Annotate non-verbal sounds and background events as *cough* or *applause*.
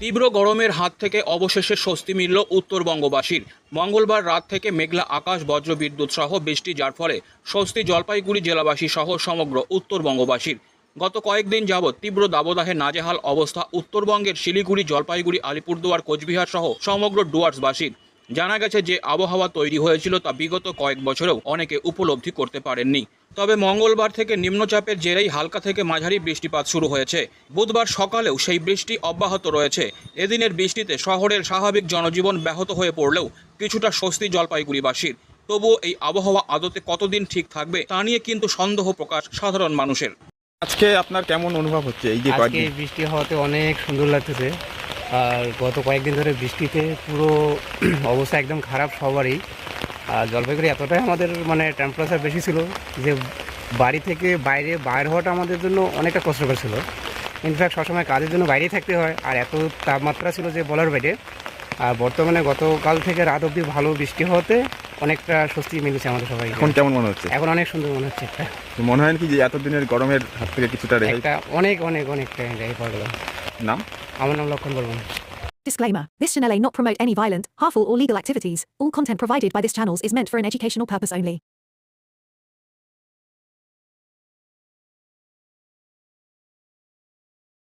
তীব্র গরমের হাত থেকে অবশেষে স্বস্তি মিলল উত্তরবঙ্গবাসীর। মঙ্গলবার রাত থেকে মেঘলা আকাশ, বজ্র বিদ্যুৎ সহ বৃষ্টি, যার ফলে স্বস্তি জলপাইগুড়ি জেলাবাসী সহ সমগ্র উত্তরবঙ্গবাসীর। গত কয়েকদিন যাবৎ তীব্র দাবদাহে নাজেহাল অবস্থা উত্তরবঙ্গের শিলিগুড়ি, জলপাইগুড়ি, আলিপুরদুয়ার, কোচবিহার সহ সমগ্র ডুয়ার্সবাসীর। জানা গেছে যে আবহাওয়া তৈরি হয়েছিল তা বিগত কয়েক বছরেও অনেকে উপলব্ধি করতে পারেননি। তবে মঙ্গলবার থেকে নিম্নচাপের জেরেই হালকা থেকে মাঝারি বৃষ্টিপাত শুরু হয়েছে। বুধবার সকালেও সেই বৃষ্টি অব্যাহত রয়েছে। এদিনের বৃষ্টিতে শহরের স্বাভাবিক জনজীবন ব্যাহত হয়ে পড়লেও কিছুটা স্বস্তি জলপাইগুড়িবাসীর। তবুও এই আবহাওয়া আদতে কতদিন ঠিক থাকবে তা নিয়ে কিন্তু সন্দেহ প্রকাশ সাধারণ মানুষের। আজকে আপনার কেমন অনুভব হচ্ছে এই যে আজকে কয়েকদিন? বৃষ্টি হওয়াতে অনেক সুন্দর লাগতেছে। আর গত কয়েকদিন ধরে বৃষ্টিতে পুরো *clears throat* অবস্থা একদম খারাপ সবারই। জলপাইগুড়ি এতটাই আমাদের মানে টেম্পারেচার বেশি ছিল যে বাড়ি থেকে বাইরে বাইর হওয়াটা আমাদের জন্য অনেকটা কষ্টকর ছিল। ইনফ্যাক্ট সবসময় কাজের জন্য বাইরেই থাকতে হয়। আর এত তাপমাত্রা ছিল যে বলার বাইরে। আর বর্তমানে গতকাল থেকে রাত অবধি ভালো বৃষ্টি হওয়াতে অনেকটা স্বস্তি মিলেছে আমাদের সবাই এখন কেমন মনে হচ্ছে? এখন অনেক সুন্দর মনে হচ্ছে। একটা মনে হয় কি যে এতদিনের গরমের হাত থেকে কিছুটা রেহাই? অনেক অনেক অনেকটা রেহাই পাওয়া গেল। নাম? আমার নাম লক্ষণ বলব Disclaimer This channel may not promote any violent, harmful, or legal activities. All content provided by this channel is meant for an educational purpose only.